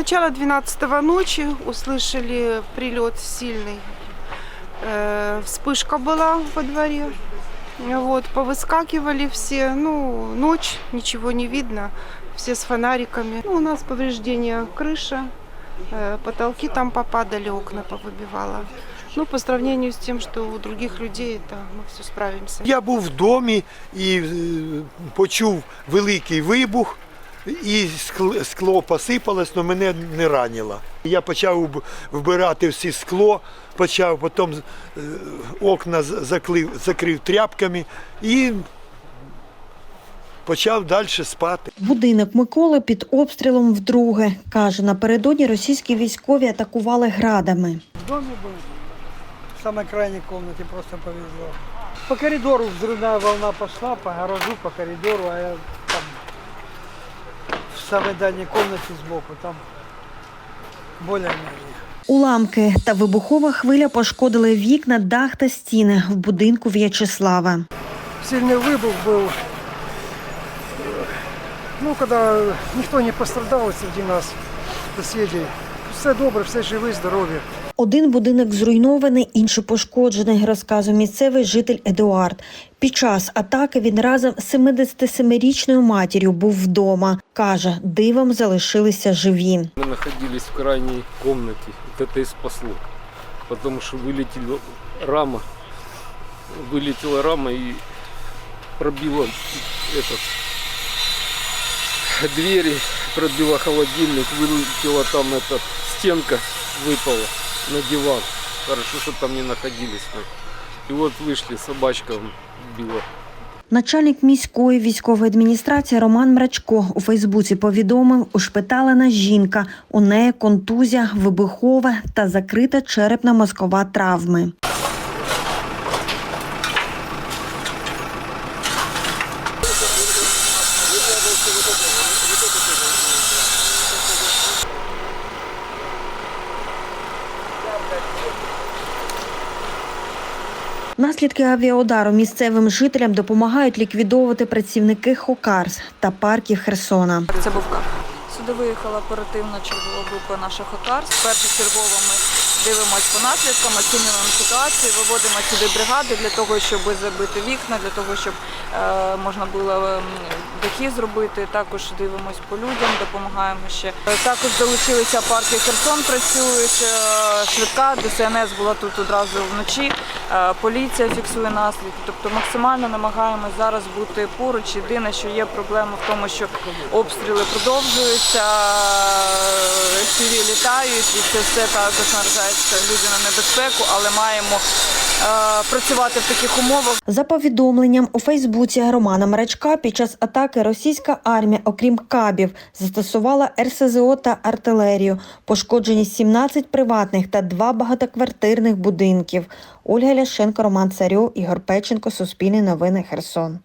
Начало 12 ночи услышали прилет сильный. Э, Вспышка была во дворе. Вот, повыскакивали все. Ну, ночь, ничего не видно. Все с фонариками. Ну, у нас повреждения крыша. э, Потолки там попадали, окна повыбивало. Ну, по сравнению с тем, что у других людей, это мы все справимся. Я був в домі і е, почув великий вибух, і скло, посипалось, але мене не ранило. Я почав вбирати всі скло, почав потім е, окна заклив, закрив тряпками і почав далі спати. Будинок Миколи під обстрілом вдруге. Каже, напередодні російські військові атакували градами. В доме был, в самой крайней комнате, просто повезло. По коридору взрывная волна пошла, по гаражу, по коридору, а я самой дальней комнате сбоку, там более-менее. Уламки та вибухова хвиля пошкодили вікна, дах та стіни в будинку В'ячеслава. Сильный выбух был. Ну, когда никто не пострадал среди нас, соседей. Все добре, все живі, здорові. Один будинок зруйнований, інший пошкоджений, розказує місцевий житель Едуард. Під час атаки він разом з 77-річною матір'ю був вдома. Каже, дивом залишилися живі. Мы находились в крайней комнате. Вот это и спасло. Потому что вылетела рама. Вылетела рама и пробила этот двери, пробила холодильник, вылетела там эта стенка, выпала на диван. Хорошо, что там не находились мы. И вот вышли, собачка била. Начальник міської військової адміністрації Роман Мрачко у Фейсбуці повідомив, ушпиталена жінка. У неї контузія, вибухова та закрита черепно-мозкова травми. Наслідки авіаудару місцевим жителям допомагають ліквідовувати працівники Хокарс та парків Херсона. Це був кап. Сюди виїхала оперативна чергова група наша ХОКАРС. Першочергово ми дивимося по наслідкам, оцінюємо ситуацію, виводимо сюди бригади для того, щоб забити вікна, для того, щоб е, можна було ем, дахи зробити. Також дивимось по людям, допомагаємо ще. Е, Також долучилися парки Херсон, працюють е, швидка, ДСНС була тут одразу вночі. Е, Поліція фіксує наслідки. Тобто максимально намагаємось зараз бути поруч. Єдине, що є проблема в тому, що обстріли продовжуються, літають, і це все також наражається люди на небезпеку, але маємо е, працювати в таких умовах. За повідомленням у Фейсбуці Романа Марачка, під час атаки російська армія, окрім кабів, застосувала РСЗО та артилерію. Пошкоджені 17 приватних та два багатоквартирних будинків. Ольга Ляшенко, Роман Царьов, Ігор Печенко, Суспільне новини, Херсон.